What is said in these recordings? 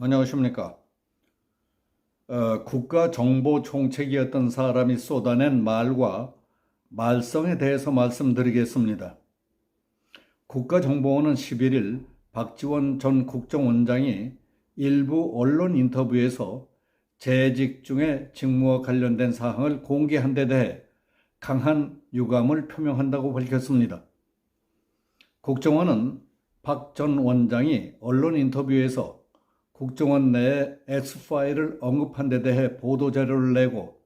안녕하십니까. 어, 국가정보총책이었던 사람이 쏟아낸 말과 말썽에 대해서 말씀드리겠습니다. 국가정보원은 11일 박지원 전 국정원장이 일부 언론 인터뷰에서 재직 중에 직무와 관련된 사항을 공개한 데 대해 강한 유감을 표명한다고 밝혔습니다. 국정원은 박 전 원장이 언론 인터뷰에서 국정원 내에 X파일을 언급한 데 대해 보도자료를 내고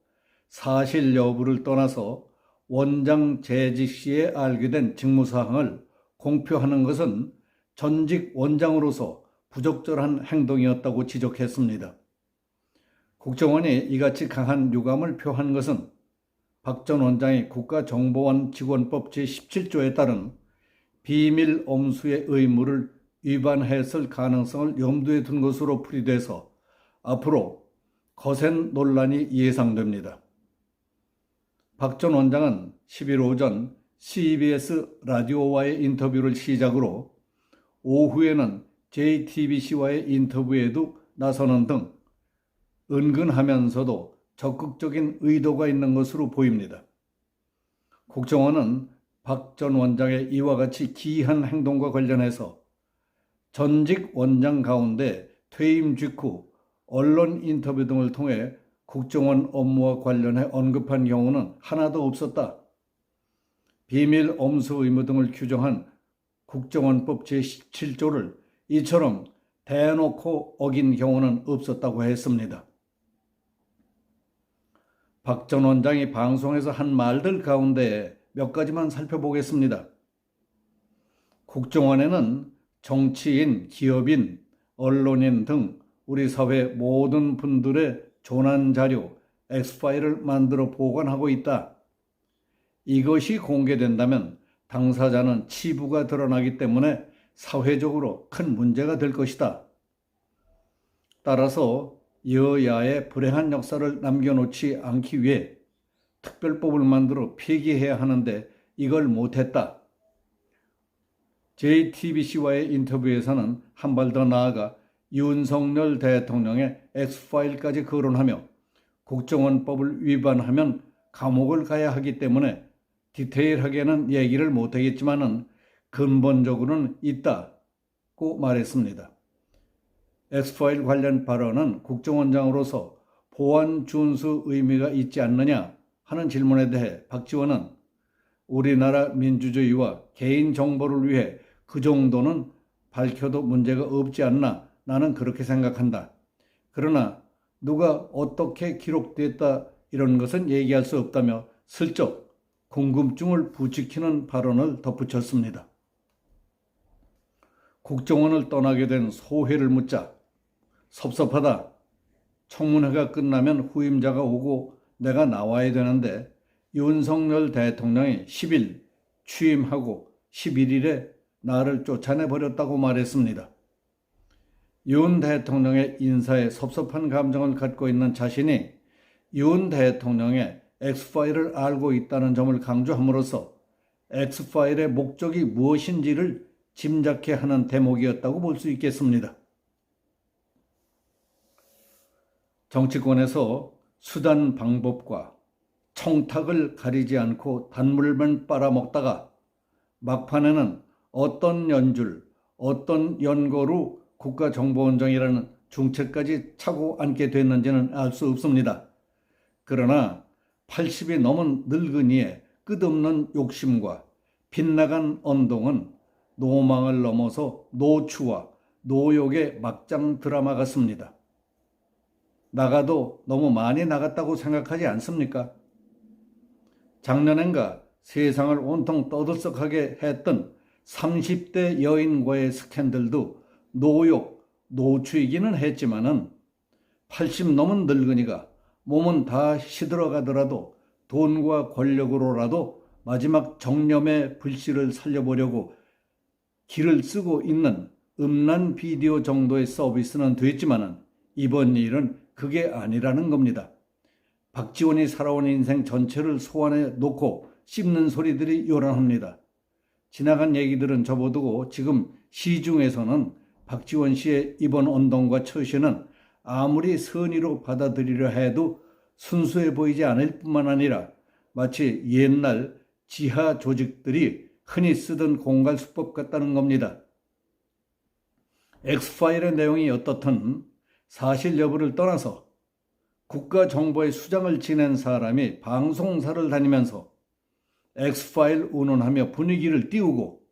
사실 여부를 떠나서 원장 재직 시에 알게 된 직무사항을 공표하는 것은 전직 원장으로서 부적절한 행동이었다고 지적했습니다. 국정원이 이같이 강한 유감을 표한 것은 박 전 원장이 국가정보원 직원법 제17조에 따른 비밀 엄수의 의무를 위반했을 가능성을 염두에 둔 것으로 풀이돼서 앞으로 거센 논란이 예상됩니다. 박 전 원장은 10일 오전 CBS 라디오와의 인터뷰를 시작으로 오후에는 JTBC와의 인터뷰에도 나서는 등 은근하면서도 적극적인 의도가 있는 것으로 보입니다. 국정원은 박 전 원장의 이와 같이 기이한 행동과 관련해서 전직 원장 가운데 퇴임 직후 언론 인터뷰 등을 통해 국정원 업무와 관련해 언급한 경우는 하나도 없었다. 비밀 엄수 의무 등을 규정한 국정원법 제17조를 이처럼 대놓고 어긴 경우는 없었다고 했습니다. 박 전 원장이 방송에서 한 말들 가운데 몇 가지만 살펴보겠습니다. 국정원에는 정치인, 기업인, 언론인 등 우리 사회 모든 분들의 조난 자료, 엑스파일을 만들어 보관하고 있다. 이것이 공개된다면 당사자는 치부가 드러나기 때문에 사회적으로 큰 문제가 될 것이다. 따라서 여야의 불행한 역사를 남겨놓지 않기 위해 특별법을 만들어 폐기해야 하는데 이걸 못했다. JTBC와의 인터뷰에서는 한 발 더 나아가 윤석열 대통령의 X파일까지 거론하며 국정원법을 위반하면 감옥을 가야 하기 때문에 디테일하게는 얘기를 못하겠지만은 근본적으로는 있다고 말했습니다. X파일 관련 발언은 국정원장으로서 보안 준수 의미가 있지 않느냐 하는 질문에 대해 박지원은 우리나라 민주주의와 개인 정보를 위해 그 정도는 밝혀도 문제가 없지 않나 나는 그렇게 생각한다. 그러나 누가 어떻게 기록됐다 이런 것은 얘기할 수 없다며 슬쩍 궁금증을 부추기는 발언을 덧붙였습니다. 국정원을 떠나게 된 소회를 묻자 섭섭하다. 청문회가 끝나면 후임자가 오고 내가 나와야 되는데 윤석열 대통령이 10일 취임하고 11일에 나를 쫓아내 버렸다고 말했습니다. 윤 대통령의 인사에 섭섭한 감정을 갖고 있는 자신이 윤 대통령의 엑스파일을 알고 있다는 점을 강조함으로써 엑스파일의 목적이 무엇인지를 짐작케 하는 대목이었다고 볼 수 있겠습니다. 정치권에서 수단 방법과 청탁을 가리지 않고 단물만 빨아먹다가 막판에는 어떤 연줄, 어떤 연고로 국가정보원장이라는 중책까지 차고 앉게 됐는지는 알 수 없습니다. 그러나 80이 넘은 늙은이의 끝없는 욕심과 빗나간 언동은 노망을 넘어서 노추와 노욕의 막장 드라마 같습니다. 나가도 너무 많이 나갔다고 생각하지 않습니까? 작년엔가 세상을 온통 떠들썩하게 했던 30대 여인과의 스캔들도 노욕, 노추이기는 했지만은 80 넘은 늙은이가 몸은 다 시들어가더라도 돈과 권력으로라도 마지막 정념의 불씨를 살려보려고 길을 쓰고 있는 음란 비디오 정도의 서비스는 됐지만은 이번 일은 그게 아니라는 겁니다. 박지원이 살아온 인생 전체를 소환해 놓고 씹는 소리들이 요란합니다. 지나간 얘기들은 접어두고 지금 시중에서는 박지원 씨의 이번 운동과 처신은 아무리 선의로 받아들이려 해도 순수해 보이지 않을 뿐만 아니라 마치 옛날 지하 조직들이 흔히 쓰던 공갈 수법 같다는 겁니다. 엑스파일의 내용이 어떻든 사실 여부를 떠나서 국가정보의 수장을 지낸 사람이 방송사를 다니면서 엑스파일 운운하며 분위기를 띄우고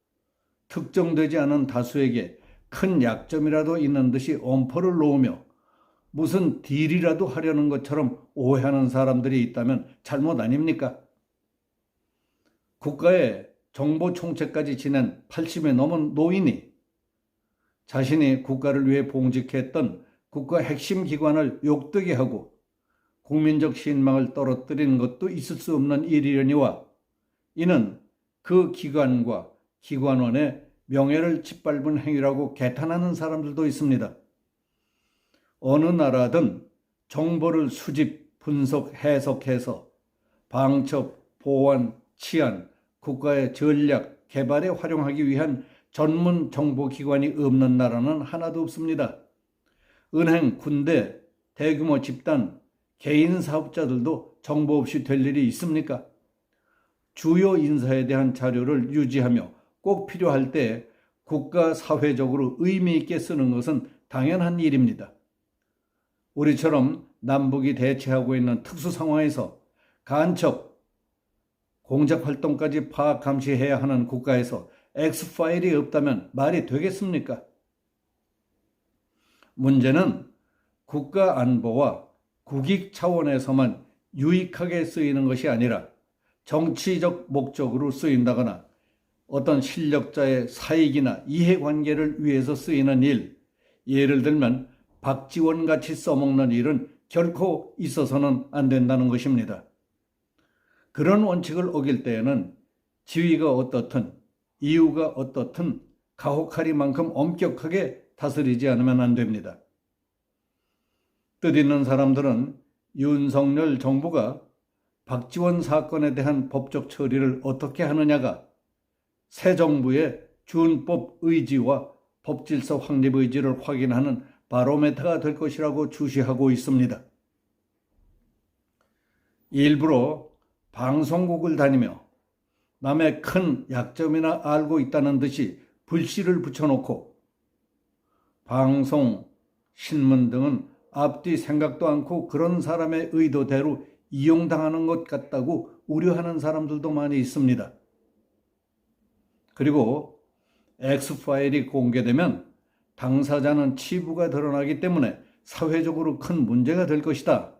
특정되지 않은 다수에게 큰 약점이라도 있는 듯이 엄포를 놓으며 무슨 딜이라도 하려는 것처럼 오해하는 사람들이 있다면 잘못 아닙니까? 국가의 정보 총책까지 지낸 80에 넘은 노인이 자신이 국가를 위해 봉직했던 국가 핵심 기관을 욕되게 하고 국민적 신망을 떨어뜨리는 것도 있을 수 없는 일이려니와 이는 그 기관과 기관원의 명예를 짓밟은 행위라고 개탄하는 사람들도 있습니다. 어느 나라든 정보를 수집, 분석, 해석해서 방첩, 보안, 치안, 국가의 전략, 개발에 활용하기 위한 전문 정보기관이 없는 나라는 하나도 없습니다. 은행, 군대, 대규모 집단, 개인 사업자들도 정보 없이 될 일이 있습니까? 주요 인사에 대한 자료를 유지하며 꼭 필요할 때 국가 사회적으로 의미 있게 쓰는 것은 당연한 일입니다. 우리처럼 남북이 대치하고 있는 특수 상황에서 간첩, 공작 활동까지 파악 감시해야 하는 국가에서 X파일이 없다면 말이 되겠습니까? 문제는 국가 안보와 국익 차원에서만 유익하게 쓰이는 것이 아니라 정치적 목적으로 쓰인다거나 어떤 실력자의 사익이나 이해관계를 위해서 쓰이는 일, 예를 들면 박지원 같이 써먹는 일은 결코 있어서는 안 된다는 것입니다. 그런 원칙을 어길 때에는 지위가 어떻든 이유가 어떻든 가혹하리만큼 엄격하게 다스리지 않으면 안 됩니다. 뜻 있는 사람들은 윤석열 정부가 박지원 사건에 대한 법적 처리를 어떻게 하느냐가 새 정부의 준법 의지와 법질서 확립 의지를 확인하는 바로메타가 될 것이라고 주시하고 있습니다. 일부러 방송국을 다니며 남의 큰 약점이나 알고 있다는 듯이 불씨를 붙여놓고 방송, 신문 등은 앞뒤 생각도 않고 그런 사람의 의도대로 이용당하는 것 같다고 우려하는 사람들도 많이 있습니다. 그리고 X파일이 공개되면 당사자는 치부가 드러나기 때문에 사회적으로 큰 문제가 될 것이다.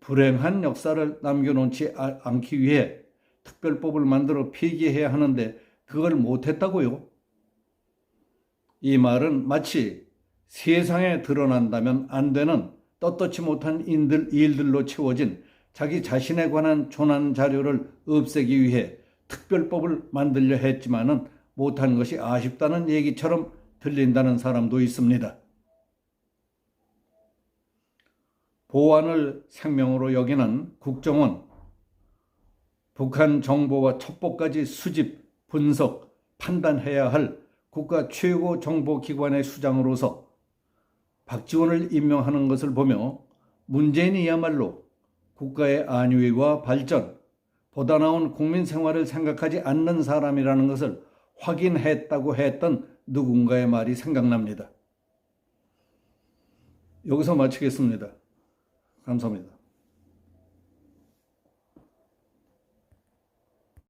불행한 역사를 남겨놓지 아, 않기 위해 특별법을 만들어 폐기해야 하는데 그걸 못했다고요? 이 말은 마치 세상에 드러난다면 안 되는 떳떳지 못한 일들로 채워진 자기 자신에 관한 조난 자료를 없애기 위해 특별법을 만들려 했지만은 못한 것이 아쉽다는 얘기처럼 들린다는 사람도 있습니다. 보안을 생명으로 여기는 국정원, 북한 정보와 첩보까지 수집, 분석, 판단해야 할 국가 최고 정보기관의 수장으로서 박지원을 임명하는 것을 보며 문재인이야말로 국가의 안위와 발전, 보다 나은 국민 생활을 생각하지 않는 사람이라는 것을 확인했다고 했던 누군가의 말이 생각납니다. 여기서 마치겠습니다. 감사합니다.